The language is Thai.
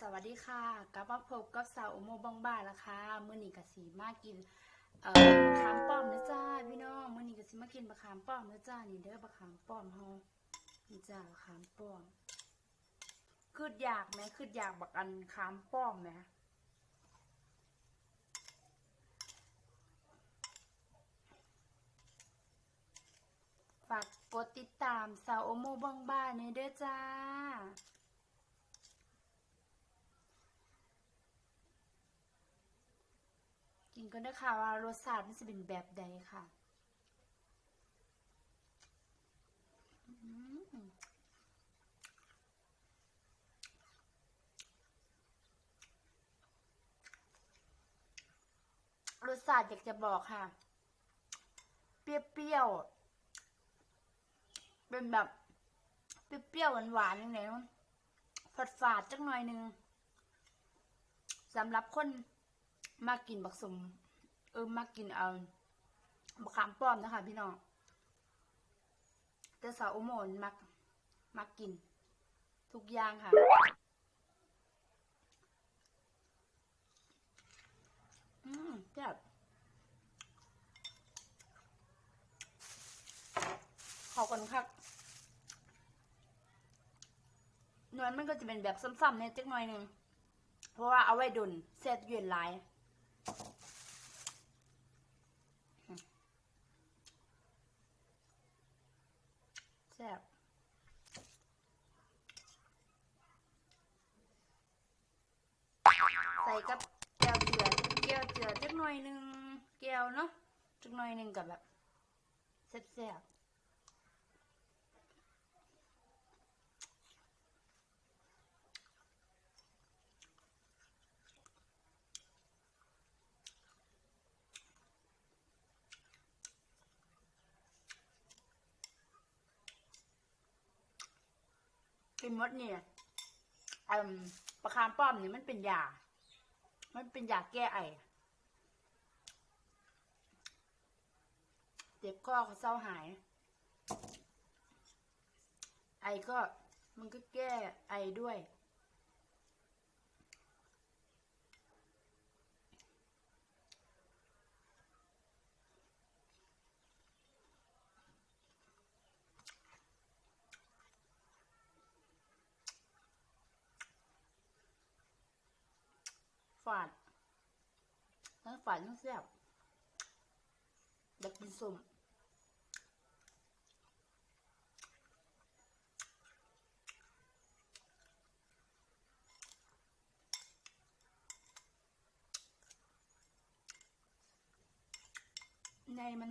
สวัสดีค่ะกลับมาพบกับสาวโมบางบ้านละค่ะมื้อนี้ก็สิมากินเอ่อขามป้อมนะจ้าพี่น้องมื้อนี้ก็สิมากินมะขามป้อมนะจ้านี่เด้อมะขามป้อมเฮานี่จ้ามะขามป้อมคืออยากไหมคืออยากบักอันขามป้อมไหมฝากกดติดตามสาวโอโมบางบ้านในเด้อจ้า กินก็ได้ค่ะว่ารสชาติมันจะเป็นแบบใดค่ะรสชาติอยากจะบอกค่ะ เปรี้ยวๆ เป็นแบบเปรี้ยวๆหวานๆยังไงมันฝาดๆจักหน่อยนึงสำหรับคน มากินบักสมเออมากินเอาบักขามป้อมนะคะพี่น้องแต่สาวอุโมนมักมักกิน ทุกอย่างค่ะอืมแซ่บข้ากันคักเนื้อมันก็จะเป็นแบบซ้ำๆเนี่ยจักหน่อยหนึ่งเพราะว่าเอาไว้ดุนเซตเย็นหลาย แซ่บใส่กับแก้วเจือแก้วเจือจักหน่อยหนึ่งแก้วเนาะจักหน่อยหนึ่งกับแบบแซ่บๆ กินมดเนี่ยอประคามป้อมเนี่ยมันเป็นยา มันเป็นยาแก้ไอ เจ็บคอก็เศร้าหาย ไอก็มันก็แก้ไอด้วย ฝาดทั้งฝาดทั้งแซ่บอยากกินส้มในมัน